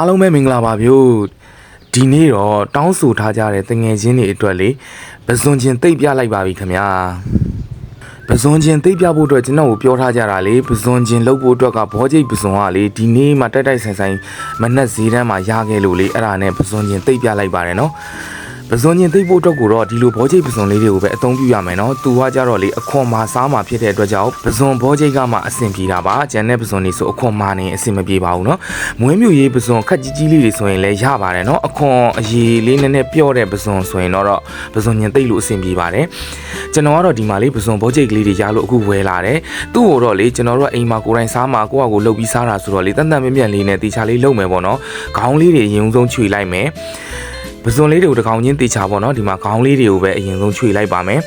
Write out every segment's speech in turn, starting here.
အားလုံးပဲမင်္ဂလာပါဗျို့ဒီနေ့တော့တောင်းဆိုထားကြတဲ့တငယ်ချင်းတွေအတွက်လေပဇွန်ချင်းတိတ်ပြလိုက်ပါပြီခင်ဗျာပဇွန်ချင်းတိတ်ပြဖို့အတွက်ကျွန်တော်ကိုပြောထားကြတာလေပဇွန်ချင်းလှုပ်ဖို့အတွက်ကဘောကျိတ်ပဇွန်ကလေဒီနေ့မှတိုက်တိုက်ဆိုင်ဆိုင်မနှက်ဈေးတန်းမှာရခဲ့လို့လေအဲ့ဒါနဲ့ပဇွန်ချင်းတိတ်ပြလိုက်ပါတယ်နော် ပဇွန်ချင်းသိပ်ဖို့အတွက်ကိုတော့ဒီလိုဘောကျိတ်ပဇွန်လေးတွေကိုပဲအသုံးပြုရမယ်နော်။သူကကြတော့လေအခွန်မာစားမှာဖြစ်တဲ့အတွက်ကြောင့်ပဇွန်ဘောကျိတ်ကမှအဆင်ပြေတာပါ။ကျန်တဲ့ပဇွန်တွေဆိုအခွန်မာနေအဆင်မပြေပါဘူးနော်။မွေးမြူရေးပဇွန်ခက်ကြီးကြီးလေးတွေဆိုရင်လည်းရပါတယ်နော်။အခွန်အရေးလေးနည်းနည်းပြော့တဲ့ပဇွန်ဆိုရင်တော့ပဇွန်ညင်သိပ်လို့အဆင်ပြေပါတယ်။ကျွန်တော်ကတော့ဒီမှာလေးပဇွန်ဘောကျိတ်ကလေးတွေရလို့အခုဝယ်လာတယ်။သူ့ကိုတော့လေကျွန်တော်တို့ကအိမ်မှာကိုယ်တိုင်စားမှာကိုယ့်အကိုလှုပ်ပြီးစားတာဆိုတော့လေတန်တန်မြင့်မြတ်လေးနဲ့တေချာလေးလုပ်မယ်ပေါ့နော်။ခေါင်းလေးတွေအရင်ဆုံးခြွေလိုက်မယ်။ ပဇွန်လေးတွေကိုတစ်ကောင်ချင်းတေချာပေါ့နော်ဒီမှာခေါင်းလေးတွေကိုပဲအရင်ဆုံးခြွေလိုက်ပါမယ်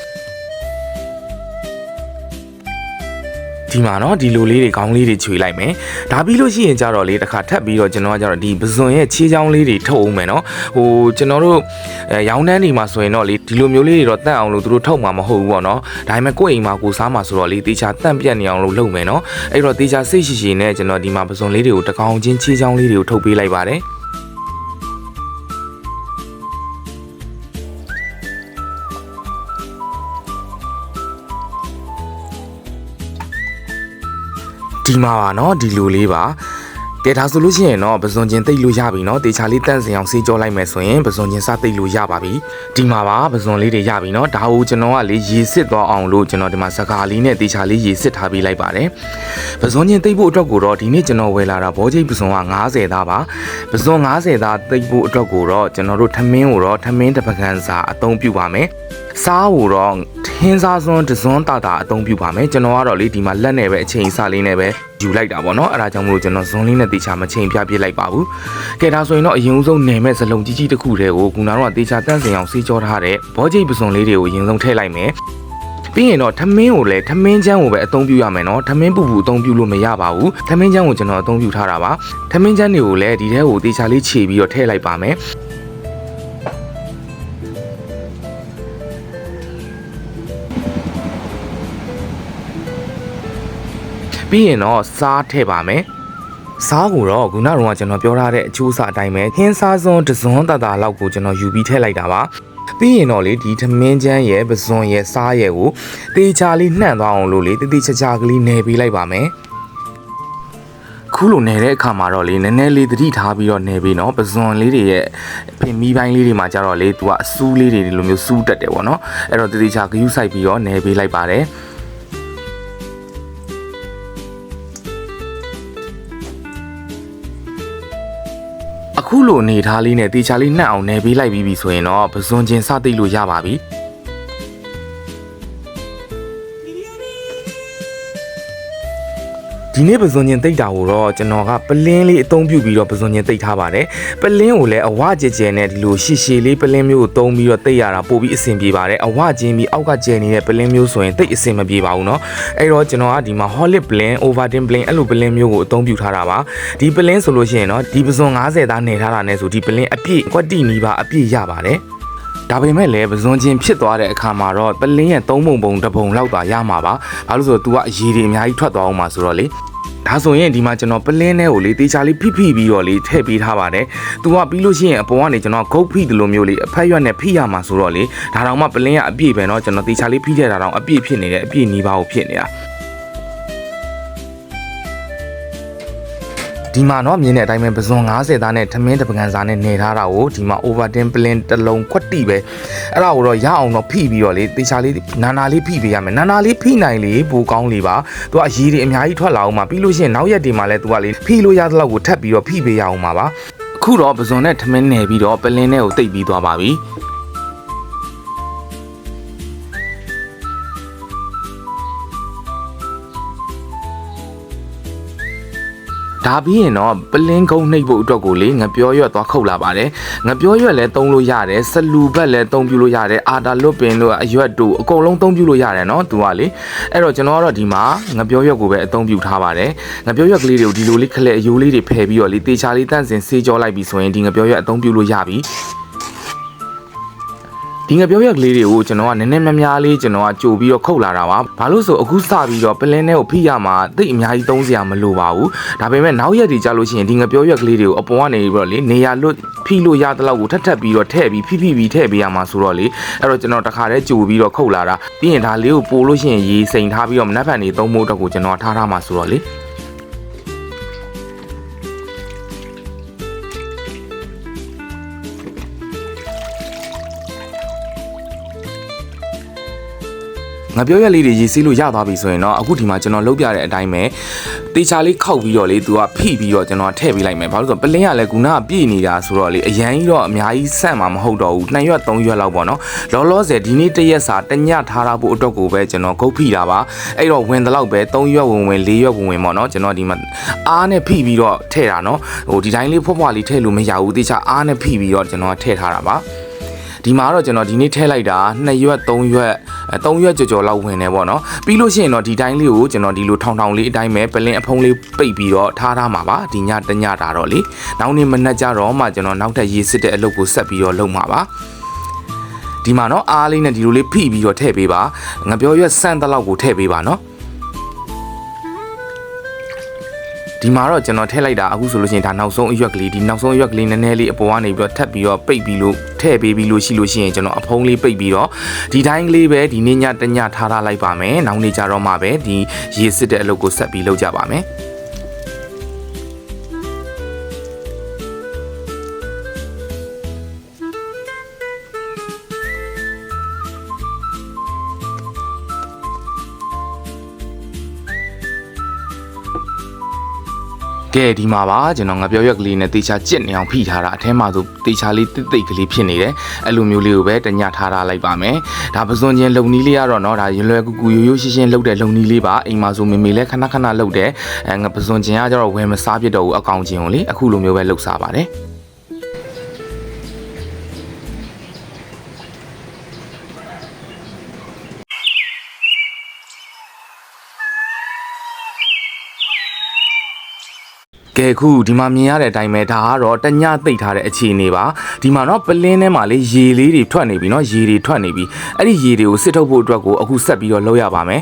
ဒီမှာเนาะဒီလိုလေးတွေခေါင်းလေးတွေခြွေလိုက်မယ်ဒါပြီးလို့ရှိရင်ကြတော့လေတစ်ခါထပ်ပြီးတော့ကျွန်တော်ကကြတော့ဒီပဇွန်ရဲ့ခြေချောင်းလေးတွေထုတ်အောင်မယ်เนาะဟိုကျွန်တော်တို့အဲရောင်းတန်းနေမှာဆိုရင်တော့လေဒီလိုမျိုးလေးတွေတော့တန့်အောင်လို့သူတို့ထုတ်မှာမဟုတ်ဘူးပေါ့เนาะဒါပေမဲ့ကိုယ့်အိမ်မှာကိုစားမှာဆိုတော့လေတေချာတန့်ပြတ်နေအောင်လို့လုပ်မယ်เนาะအဲ့တော့တေချာစိတ်ရှိရှိနဲ့ကျွန်တော်ဒီမှာပဇွန်လေးတွေကိုတစ်ကောင်ချင်းခြေချောင်းလေးတွေကိုထုတ်ပေးလိုက်ပါတယ် ဒီမှာပါเนาะဒီလိုလေးပါကဲဒါဆိုလို့ရှိရင်တော့ပဇွန်ချင်းတိတ်လို့ရပြီเนาะတေချာလေးတန့်စင်အောင်ဆေးကြောလိုက်မယ်ဆိုရင်ပဇွန်ချင်းစတိတ်လို့ရပါပြီဒီမှာပါပဇွန်လေးတွေရပြီเนาะဒါကိုကျွန်တော်ကလေရေစစ်သွားအောင်လို့ကျွန်တော်ဒီမှာစကားလေးနဲ့တေချာလေးရေစစ်ထားပေးလိုက်ပါတယ်ပဇွန်ချင်းတိတ်ဖို့အတွက်ကိုတော့ဒီနေ့ကျွန်တော်ဝယ်လာတာဘောချိတ်ပဇွန်က90သားပါပဇွန်90သားတိတ်ဖို့အတွက်ကိုတော့ကျွန်တော်တို့ထမင်းကိုတော့ထမင်းတစ်ပကံစာအသုံးပြုပါမယ် စားကိုတော့ထင်းစားစွန်းတစွန်းတာတာအသုံးပြုပါမယ်ကျွန်တော်ကတော့လေဒီမှာလက်နဲ့ပဲအချိန်အစလေးနဲ့ပဲယူလိုက်တာပေါ့နော်အဲ့ဒါကြောင့်မလို့ကျွန်တော်ဇွန်းလေးနဲ့တေချာမချိန်ပြပြလိုက်ပါဘူးကဲဒါဆိုရင်တော့အရင်ဆုံးနယ်မဲ့စလုံးကြီးကြီးတစ်ခုတည်းကိုခုနကတော့တေချာတန့်စင်အောင်စီးကြောထားတဲ့ဘောချိတ်ပစွန်လေးတွေကိုအရင်ဆုံးထည့်လိုက်မယ်ပြီးရင်တော့ထမင်းကိုလည်းထမင်းချမ်းကိုပဲအသုံးပြုရမယ်နော်ထမင်းပူပူအသုံးပြုလို့မရပါဘူးထမင်းချမ်းကိုကျွန်တော်အသုံးပြုထားတာပါထမင်းချမ်းတွေကိုလည်းဒီထဲကိုတေချာလေးခြေပြီးတော့ထည့်လိုက်ပါမယ် ပြီးရင်တော့စားထည့်ပါမယ်စားကိုတော့ခုနကတော့ကျွန်တော်ပြောထားတဲ့အချိုးအစာအတိုင်းပဲဟင်းစားစွန်းတစွန်းတတာလောက်ကိုကျွန်တော်ယူပြီးထည့်လိုက်တာပါပြီးရင်တော့လေဒီထမင်းချမ်းရဲ့ပဇွန်ရဲ့စားရဲ့ကိုတေချာလေးနှံ့သွားအောင်လို့လေတိတိချာချာကလေးနယ်ပေးလိုက်ပါမယ်ခုလိုနေတဲ့အခါမှာတော့လေနည်းနည်းလေးသတိထားပြီးတော့နေပြီးနော်ပဇွန်လေးတွေရဲ့ပင်မီးပိုင်းလေးတွေမှာကြတော့လေသူကအစူးလေးတွေဒီလိုမျိုးစူးတက်တယ်ပေါ့နော်အဲ့တော့တတိချာဂယူးဆိုင်ပြီးတော့နေပေးလိုက်ပါတယ် ခုလိုအနေထားလေးနဲ့တေချာလေးနှံ့အောင်နေပေးလိုက်ပြီးပြီဆိုရင်တော့ပဇွန်ချင်းစသိပ်လို့ရပါပြီ ဒီနေ့ပဇွန်ချင်းတိတ်တာကိုတော့ကျွန်တော်ကပလင်းလေးအသုံးပြုပြီးတော့ပဇွန်ချင်းတိတ်ထားပါတယ်ပလင်းကိုလည်းအဝကျဲကျဲနဲ့ဒီလိုရှည်ရှည်လေးပလင်းမျိုးကိုသုံးပြီးတော့တိတ်ရတာပို့ပြီးအဆင်ပြေပါတယ်အဝကျင်းပြီးအောက်ကကျဲနေတဲ့ပလင်းမျိုးဆိုရင်တိတ်အဆင်မပြေပါဘူးเนาะအဲ့တော့ကျွန်တော်ကဒီမှာ Holland Blend Overton Blend အဲ့လိုပလင်းမျိုးကိုအသုံးပြုထားတာပါဒီပလင်းဆိုလို့ရှိရင်เนาะဒီပဇွန်90သားနေထားတာနဲ့ဆိုဒီပလင်းအပြည့်ကွက်တီနီးပါအပြည့်ရပါတယ် ဒါပေမဲ့လည်းပဇွန်ချင်းဖြစ်သွားတဲ့အခါမှာတော့ပလင်းရဲ့သုံးပုံပုံတစ်ပုံလောက်သာရမှာပါ။ဘာလို့ဆိုတော့ तू ကရေတွေအများကြီးထွက်သွားအောင်မှာဆိုတော့လေဒါဆိုရင်ဒီမှာကျွန်တော်ပလင်းထဲကိုလေတေချာလေးဖိဖိပြီးတော့လေထည့်ပေးထားပါတယ်။ तू ကပြီးလို့ရှိရင်အပေါ်ကနေကျွန်တော်ဂုတ်ဖိတယ်လို့မျိုးလေအဖက်ရွက်နဲ့ဖိရမှာဆိုတော့လေဒါတောင်မှပလင်းကအပြည့်ပဲเนาะကျွန်တော်တေချာလေးဖိတဲ့တာတောင်အပြည့်ဖြစ်နေတယ်အပြည့်နီးပါးကိုဖြစ်နေတာ။ ဒီမှာတော့မြင်းတဲ့အတိုင်းပဲပဇွန်90သားနဲ့ထမင်းတပကံစာနဲ့နေထားတာကိုဒီမှာ Overton Plan တလုံးခွက်တိပဲအဲ့ဒါကိုတော့ရအောင်တော့ဖိပြီးတော့လေတေချာလေးနာနာလေးဖိပေးရမယ်နာနာလေးဖိနိုင်လေပိုကောင်းလေပါသူကအရေးတွေအများကြီးထွက်လာအောင်မှာပြီးလို့ရှိရင်နောက်ရက်တွေမှာလည်းသူကလေဖိလို့ရသလောက်ကိုထပ်ပြီးတော့ဖိပေးရအောင်မှာပါအခုတော့ပဇွန်နဲ့ထမင်းနယ်ပြီးတော့ပလင်းနဲ့ကိုတိတ်ပြီးသွားပါပြီ ဒါပြီးရင်တော့ပလင်းကုန်းနှိပ်ဖို့အတွက်ကိုလေငပြောရွက်သွားခုတ်လာပါတယ်ငပြောရွက်လည်းသုံးလို့ရတယ်ဆလူဘက်လည်းသုံးပြလို့ရတယ်အာတာလွတ်ပင်တို့အရွက်တို့အကုန်လုံးသုံးပြလို့ရတယ်နော်သူကလေအဲ့တော့ကျွန်တော်ကတော့ဒီမှာငပြောရွက်ကိုပဲအသုံးပြုထားပါတယ်ငပြောရွက်ကလေးတွေကိုဒီလိုလေးခလက်အယိုးလေးတွေဖယ်ပြီးတော့လေတေချာလေးတန့်စင်ဆေးကြောလိုက်ပြီဆိုရင်ဒီငပြောရွက်အသုံးပြုလို့ရပြီ ဒီဒီငပြောရက်ကလေးတွေကိုကျွန်တော်ကနည်းနည်းများများလေးကျွန်တော်ကကြိုပြီးတော့ခုတ်လာတာပါဘာလို့ဆိုအခုစပြီးတော့ပလင်းထဲကိုဖိရမှာတိတ်အများကြီးသုံးစရာမလိုပါဘူးဒါပေမဲ့နောက်ရက်တွေကြာလို့ရှိရင်ဒီငပြောရက်ကလေးတွေကိုအပေါ်ကနေပြီးတော့လေနေရာလွတ်ဖိလို့ရတဲ့လောက်ကိုထပ်ထပ်ပြီးတော့ထည့်ပြီးဖိဖိပြီးထည့်ပေးရမှာဆိုတော့လေအဲ့တော့ကျွန်တော်တခါတည်းကြိုပြီးတော့ခုတ်လာတာပြီးရင်ဒါလေးကိုပို့လို့ရှိရင်ရေစိန်ထားပြီးတော့မနှက်ဖန်နေသုံးဖို့အတွက်ကိုကျွန်တော်ထားထားမှာဆိုတော့လေ ငါပြောရက်လေးတွေရေးဆေးလို့ရသွားပြီဆိုရင်တော့အခုဒီမှာကျွန်တော်လုပ်ပြတဲ့အတိုင်းပဲတေချာလေးခောက်ပြီးတော့လေသူကဖိပြီးတော့ကျွန်တော်ထည့်ပေးလိုက်မယ်ဘာလို့လဲဆိုတော့ပလင်းကလည်းခုနကပြည့်နေတာဆိုတော့လေအရန်ကြီးတော့အများကြီးဆန့်မှာမဟုတ်တော့ဘူးနှစ်ရွက်သုံးရွက်လောက်ပေါ့နော်လောလောဆယ်ဒီနေ့တစ်ရက်စာတစ်ညထားတာဖို့အတွက်ကိုပဲကျွန်တော်ဂုတ်ဖိတာပါအဲ့တော့ဝင်တဲ့လောက်ပဲသုံးရွက်ဝင်ဝင်လေးရွက်ဝင်ဝင်ပေါ့နော်ကျွန်တော်ဒီမှာအားနဲ့ဖိပြီးတော့ထည့်တာနော်ဟိုဒီတိုင်းလေးဖွားဖွားလေးထည့်လို့မရဘူးတေချာအားနဲ့ဖိပြီးတော့ကျွန်တော်ထည့်ထားတာပါ ဒီမှာတော့ကျွန်တော်ဒီနေ့ထည့်လိုက်တာ2ရွက်3ရွက်3ရွက်ကြော်ကြော်လောက်ဝင်နေပေါ့နော်ပြီးလို့ရှိရင်တော့ဒီတိုင်းလေးကိုကျွန်တော်ဒီလိုထောင်ထောင်လေးအတိုင်းပဲပလင်းအဖုံးလေးပိတ်ပြီးတော့ထားထားမှာပါဒီညတညတာတော့လေနောက်နေ့မနက်ကျတော့မှကျွန်တော်နောက်ထပ်ရေးစစ်တဲ့အလုပ်ကိုဆက်ပြီးတော့လုပ်မှာပါဒီမှာနော်အားလေးနဲ့ဒီလိုလေးဖိပြီးတော့ထည့်ပေးပါငပြောရွက်ဆန့်တဲ့လောက်ကိုထည့်ပေးပါနော် ဒီမှာတော့ကျွန်တော်ထည့်လိုက်တာအခုဆိုလို့ရှိရင်ဒါနောက်ဆုံးအရွက်ကလေးဒီနောက်ဆုံးအရွက်ကလေးနည်းနည်းလေးအပေါ်ကနေပြီးတော့ထပ်ပြီးတော့ပိတ်ပြီးလို့ထည့်ပေးပြီးလို့ရှိလို့ရှိရင်ကျွန်တော်အဖုံးလေးပိတ်ပြီးတော့ဒီတိုင်းကလေးပဲဒီနေ့ညတညထားထားလိုက်ပါမယ်နောက်နေ့ကျတော့မှပဲဒီရေစစ်တဲ့အလုပ်ကိုဆက်ပြီးလုပ်ကြပါမယ် ကဲဒီမှာပါကျွန်တော်ငပြောရက်ကလေးနဲ့တေချာကြစ်နေအောင်ဖိထားတာအထဲမှာဆိုတေချာလေးတိတ်တိတ်ကလေးဖြစ်နေတယ်အဲ့လိုမျိုးလေးကိုပဲတညထားထားလိုက်ပါမယ်ဒါပစွန်ချင်းလုံနီးလေးကတော့เนาะဒါရွယ်လွယ်ကူကူရိုးရိုးရှင်းရှင်းလုပ်တဲ့လုံနီးလေးပါအိမ်မှာဆိုမေမေလည်းခဏခဏလုပ်တယ်အဲငပစွန်ချင်းကကျတော့ဝယ်မစားပြစ်တော့ဘူးအကောင်ချင်းကိုလေအခုလိုမျိုးပဲလုပ်စားပါတယ် ကဲခုဒီမှာမြင်ရတဲ့အတိုင်းပဲဒါကတော့တညသိပ်ထားတဲ့အခြေအနေပါဒီမှာတော့ပလင်းထဲမှာလေရေလေးတွေထွက်နေပြီเนาะရေတွေထွက်နေပြီအဲ့ဒီရေတွေကိုစစ်ထုတ်ဖို့အတွက်ကိုအခုဆက်ပြီးတော့လုပ်ရပါမယ်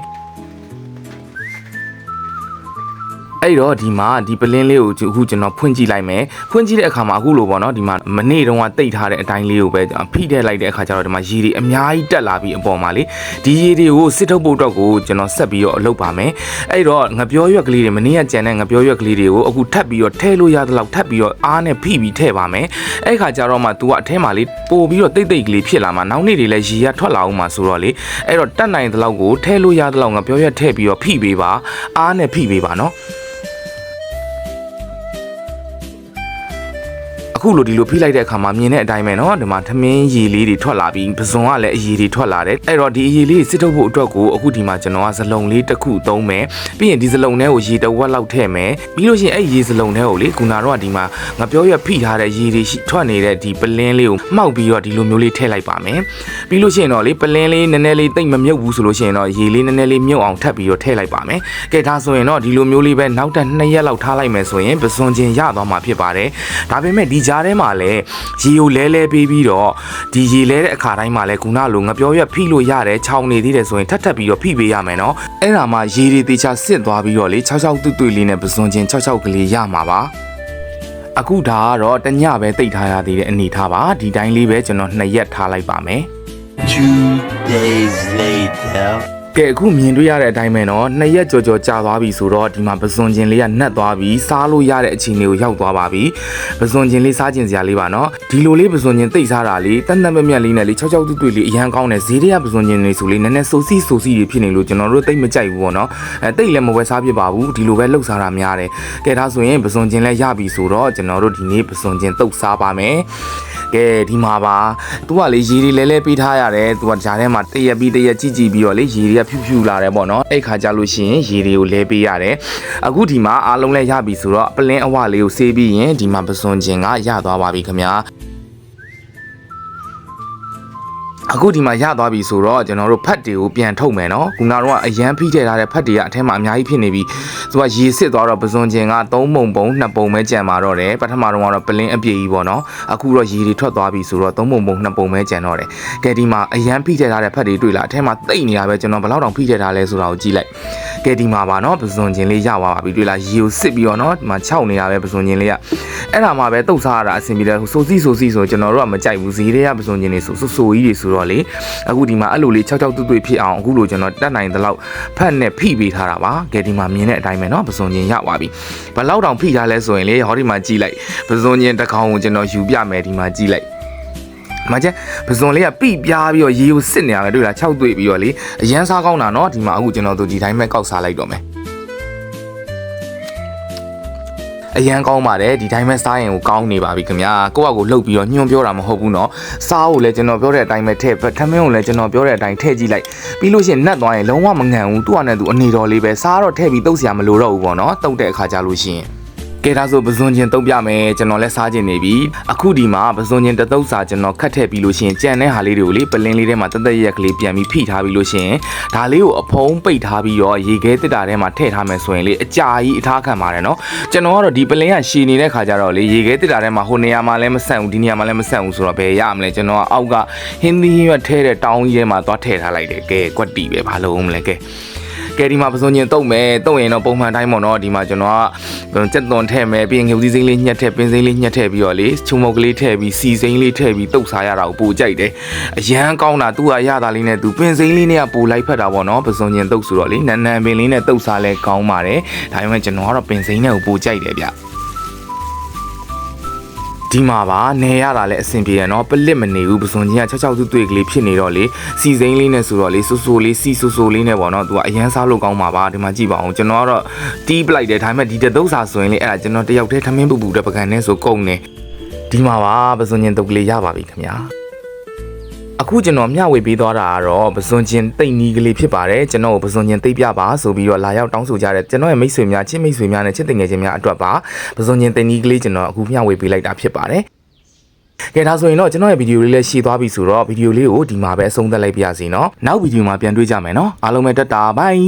အဲ့တော့ဒီမှာဒီပလင်းလေးကိုအခုကျွန်တော်ဖွင့်ကြည့်လိုက်မယ်ဖွင့်ကြည့်တဲ့အခါမှာအခုလိုပေါ့နော်ဒီမှာမနေ့တုန်းကတိတ်ထားတဲ့အတိုင်းလေးကိုပဲဖိထည့်လိုက်တဲ့အခါကျတော့ဒီမှာရေတွေအများကြီးတက်လာပြီးအပေါ်မှာလေဒီရေတွေကိုစစ်ထုတ်ဖို့အတွက်ကိုကျွန်တော်ဆက်ပြီးတော့အလုပ်ပါမယ်အဲ့တော့ငပြောရွက်ကလေးတွေမနေ့ကကြံတဲ့ငပြောရွက်ကလေးတွေကိုအခုထပ်ပြီးတော့ထည့်လို့ရသလောက်ထပ်ပြီးတော့အားနဲ့ဖိပြီးထည့်ပါမယ်အဲ့ခါကျတော့မှ तू ကအထဲမှာလေပို့ပြီးတော့တိတ်တိတ်ကလေးဖြစ်လာမှာနောက်နေ့တွေလည်းရေရထွက်လာအောင်မှာဆိုတော့လေအဲ့တော့တက်နိုင်သလောက်ကိုထည့်လို့ရသလောက်ငပြောရွက်ထည့်ပြီးတော့ဖိပေးပါအားနဲ့ဖိပေးပါနော် အခုလိုဒီလိုဖိလိုက်တဲ့အခါမှာမြင်တဲ့အတိုင်းပဲနော်ဒီမှာထမင်းရည်လေးတွေထွက်လာပြီးပဇွန်ကလည်းအရည်တွေထွက်လာတယ်အဲ့တော့ဒီအရည်လေးစစ်ထုတ်ဖို့အတွက်ကိုအခုဒီမှာကျွန်တော်ကဇလုံလေးတစ်ခုသုံးမယ်ပြီးရင်ဒီဇလုံထဲကိုရေတဝက်လောက်ထည့်မယ်ပြီးလို့ရှိရင်အဲ့ရေဇလုံထဲကိုလေခုနတော့ကဒီမှာငပြောရွက်ဖိထားတဲ့ရည်တွေထွက်နေတဲ့ဒီပလင်းလေးကိုမှောက်ပြီးတော့ဒီလိုမျိုးလေးထည့်လိုက်ပါမယ်ပြီးလို့ရှိရင်တော့လေပလင်းလေးနည်းနည်းလေးတိတ်မမြုပ်ဘူးဆိုလို့ရှိရင်တော့ရေလေးနည်းနည်းလေးမြုပ်အောင်ထပ်ပြီးတော့ထည့်လိုက်ပါမယ်ကဲဒါဆိုရင်တော့ဒီလိုမျိုးလေးပဲနောက်တဲ့2ရက်လောက်ထားလိုက်မယ်ဆိုရင်ပဇွန်ချင်းရသွားမှာဖြစ်ပါတယ်ဒါပေမဲ့ဒီကြားထဲမှာလည်းရေကိုလဲလဲပေးပြီးတော့ဒီရေလဲတဲ့အခါတိုင်းမှာလည်းခုနလိုငပြောရွက်ဖိလို့ရတယ်ခြောင်နေသေးတယ်ဆိုရင်ထပ်ထပ်ပြီးတော့ဖိပေးရမယ်နော်အဲ့ဒါမှရေတွေတေချာစစ်သွားပြီးတော့လေ6 6တွတ်တွတ်လေးနဲ့ပဇွန်ချင်း6 6ကလေးရမှာပါအခုဒါကတော့တညပဲတိတ်ထားရသေးတဲ့အနေထားပါဒီတိုင်းလေးပဲကျွန်တော်2ရက်ထားလိုက်ပါမယ် Two days later. ကဲအခုမြင်တွေ့ရတဲ့အတိုင်းပဲနော်နှစ်ရက်ကြော်ကြော်ကြာသွားပြီဆိုတော့ဒီမှာပစွန်ကျင်လေးကနှက်သွားပြီစားလို့ရတဲ့အခြေအနေကိုရောက်သွားပါပြီပစွန်ကျင်လေးစားကျင်စရာလေးပါနော်ဒီလိုလေးပစွန်ကျင်တိတ်စားတာလေးတန်တန်မြက်မြက်လေးနဲ့လေးချောက်ချောက်တွွတ်တွွတ်လေးအရန်ကောင်းတယ်ဈေးတရပစွန်ကျင်လေးဆိုလေးနည်းနည်းဆိုစီဆိုစီတွေဖြစ်နေလို့ကျွန်တော်တို့တိတ်မကြိုက်ဘူးပေါ့နော်အဲတိတ်လည်းမဝယ်စားဖြစ်ပါဘူးဒီလိုပဲလှုပ်စားတာများတယ်ကဲဒါဆိုရင်ပစွန်ကျင်လည်းရပြီဆိုတော့ကျွန်တော်တို့ဒီနေ့ပစွန်ကျင်တုတ်စားပါမယ် ကဲဒီမှာပါ။ तू ကလေရေတွေလဲလဲပေးထားရတယ်။ तू ကဂျာထဲမှာတရက်ပြီးတရက်ကြည့်ကြည့်ပြီးတော့လေရေတွေကဖြူဖြူလာတယ်ပေါ့နော်။အဲ့ခါကြလို့ရှိရင်ရေတွေကိုလဲပေးရတယ်။အခုဒီမှာအားလုံးလဲရပြီဆိုတော့ပလင်းအဝလေးကိုဆေးပြီးရင်ဒီမှာပစွန်ကျင်ကရသွားပါပြီခင်ဗျာ။ အခုဒီမှာရသွားပြီဆိုတော့ကျွန်တော်တို့ဖတ်တွေကိုပြန်ထုတ်မယ်နော်ခုနကတော့အရန်ဖိထည့်ထားတဲ့ဖတ်တွေကအထက်မှာအများကြီးဖြစ်နေပြီသူကရေစစ်သွားတော့ပစွန်ကျင်က3ပုံပုံ2ပုံပဲကြံมาတော့တယ်ပထမတော့ကတော့ပလင်းအပြည့်ကြီးပေါ့နော်အခုတော့ရေတွေထွက်သွားပြီဆိုတော့3ပုံပုံ2ပုံပဲကြံတော့တယ်ကဲဒီမှာအရန်ဖိထည့်ထားတဲ့ဖတ်တွေတွေ့လားအထက်မှာတိတ်နေတာပဲကျွန်တော်ဘယ်လောက်တောင်ဖိထည့်ထားလဲဆိုတာကိုကြည့်လိုက် ကဲဒီမှာပါနော်ပစွန်ကျင်လေးရသွားပါပြီတွေ့လားရေကိုစစ်ပြီးတော့နော်ဒီမှာ6နေတာပဲပစွန်ကျင်လေးကအဲ့ဒါမှပဲတုတ်စားရတာအဆင်ပြေတယ်ဆိုစီဆိုစီဆိုကျွန်တော်တို့ကမကြိုက်ဘူးဈေးတွေကပစွန်ကျင်လေးဆိုဆိုဆိုကြီးတွေဆိုတော့လေအခုဒီမှာအဲ့လိုလေး6 6တွတ်တွတ်ဖြစ်အောင်အခုလိုကျွန်တော်တက်နိုင်သလောက်ဖတ်နဲ့ဖိပေးထားတာပါကဲဒီမှာမြင်တဲ့အတိုင်းပဲနော်ပစွန်ကျင်ရသွားပြီဘယ်လောက်တောင်ဖိထားလဲဆိုရင်လေဟောဒီမှာကြည့်လိုက်ပစွန်ကျင်တစ်ကောင်ကိုကျွန်တော်ယူပြမယ်ဒီမှာကြည့်လိုက် မကျပဇွန်လေးကပြပြားပြီးတော့ရေကိုစစ်နေရမယ်တွေ့လား6တွေ့ပြီးတော့လေအရန်စားကောင်းတာเนาะဒီမှာအခုကျွန်တော်တို့ဒီတိုင်းပဲကောက်စားလိုက်တော့မယ်အရန်ကောင်းပါတယ်ဒီတိုင်းပဲစားရင်ကိုကောင်းနေပါပြီခင်ဗျာကိုယ့်အကိုလှုပ်ပြီးတော့ညွှန်ပြောတာမဟုတ်ဘူးเนาะစားကိုလည်းကျွန်တော်ပြောတဲ့အတိုင်းပဲထည့်ထမင်းကိုလည်းကျွန်တော်ပြောတဲ့အတိုင်းထည့်ကြည့်လိုက်ပြီးလို့ရှိရင်နှက်သွားရင်လုံးဝမငံဘူးသူ့အနေနဲ့သူအနေတော်လေးပဲစားတော့ထည့်ပြီးတုတ်စရာမလိုတော့ဘူးပေါ့เนาะတုတ်တဲ့အခါကြလို့ရှိရင် ကဲဒါဆိုပဇွန်ချင်းတုံးပြမယ်ကျွန်တော်လည်းစားခြင်းနေပြီအခုဒီမှာပဇွန်ချင်းတသုတ်စာကျွန်တော်ခတ်ထည့်ပြီးလို့ရှရင်ကြံတဲ့ဟာလေးတွေကိုလေပလင်းလေးထဲမှာတက်တက်ရက်ကလေးပြန်ပြီးဖိထားပြီးလို့ရှရင်ဒါလေးကိုအဖုံးပိတ်ထားပြီးတော့ရေခဲတစ်တာထဲမှာထည့်ထားမယ်ဆိုရင်လေအကြာကြီးအထားခံပါတယ်နော်ကျွန်တော်ကတော့ဒီပလင်းကရှည်နေတဲ့ခါကျတော့လေရေခဲတစ်တာထဲမှာဟိုနေရာမှာလည်းမဆန့်ဘူးဒီနေရာမှာလည်းမဆန့်ဘူးဆိုတော့ဘယ်ရမလဲကျွန်တော်ကအောက်ကဟင်းသီးရွက်ထဲတဲ့တောင်းကြီးထဲမှာသွားထည့်ထားလိုက်တယ်ကဲကွက်တီပဲဘာလို့မလဲကဲ ကဲဒီမှာပစုံညင်တုံမယ်တုံရင်တော့ပုံမှန်တိုင်းပေါ့နော်ဒီမှာကျွန်တော်ကစက်သွန်ထည့်မယ်ပြီးရင်ငွေစည်းစိမ်းလေးညှက်ထည့်ပင်စိမ်းလေးညှက်ထည့်ပြီးတော့လေချုံမုတ်ကလေးထည့်ပြီးစီစိမ်းလေးထည့်ပြီးတုတ်စားရတာကိုပိုကြိုက်တယ်အရန်ကောင်းတာသူကရတာလေးနဲ့သူပင်စိမ်းလေးနဲ့ကပိုလိုက်ဖက်တာပေါ့နော်ပစုံညင်တုတ်ဆိုတော့လေနန်နန်ပင်လေးနဲ့တုတ်စားလဲကောင်းပါတယ်ဒါပေမဲ့ကျွန်တော်ကတော့ပင်စိမ်းနဲ့ကိုပိုကြိုက်တယ်ဗျ ဒီမှာပါနေရတာလည်းအဆင်ပြေရနော်ပလစ်မနေဘူးပစွန်ကြီးက6 6သွတွေ့ကလေးဖြစ်နေတော့လေစီစိမ့်လေးနဲ့ဆိုတော့လေဆူဆူလေးစီဆူဆူလေးနဲ့ပေါ့နော်သူကအရန်စားလို့ကောင်းပါပါဒီမှာကြည့်ပါအောင်ကျွန်တော်ကတော့တီးပလိုက်တယ်ဒါပေမဲ့ဒီတသုတ်စာဆိုရင်လေအဲ့ဒါကျွန်တော်တယောက်တည်းထမင်းပူပူတဲ့ပကံနဲ့ဆိုကုန်နေဒီမှာပါပစွန်ချင်းတုတ်ကလေးရပါပြီခင်ဗျာ အခုကျွန်တော်မျှဝေပေးသွားတာကတော့ပဇွန်ချင်းတိတ်နီးကလေးဖြစ်ပါတယ်ကျွန်တော်ကိုပဇွန်ချင်းတိတ်ပြပါဆိုပြီးတော့လာရောက်တောင်းဆိုကြတဲ့ကျွန်တော်ရဲ့မိတ်ဆွေများချစ်မိတ်ဆွေများနဲ့ချစ်တင်ငယ်ချင်းများအတွက်ပါပဇွန်ချင်းတိတ်နီးကလေးကျွန်တော်အခုမျှဝေပေးလိုက်တာဖြစ်ပါတယ်ကဲဒါဆိုရင်တော့ကျွန်တော်ရဲ့ဗီဒီယိုလေးလည်းရှင်းသွားပြီဆိုတော့ဗီဒီယိုလေးကိုဒီမှာပဲအဆုံးသတ်လိုက်ပါရစေနော်နောက်ဗီဒီယိုမှာပြန်တွေ့ကြမယ်နော်အားလုံးပဲတက်တာဘိုင်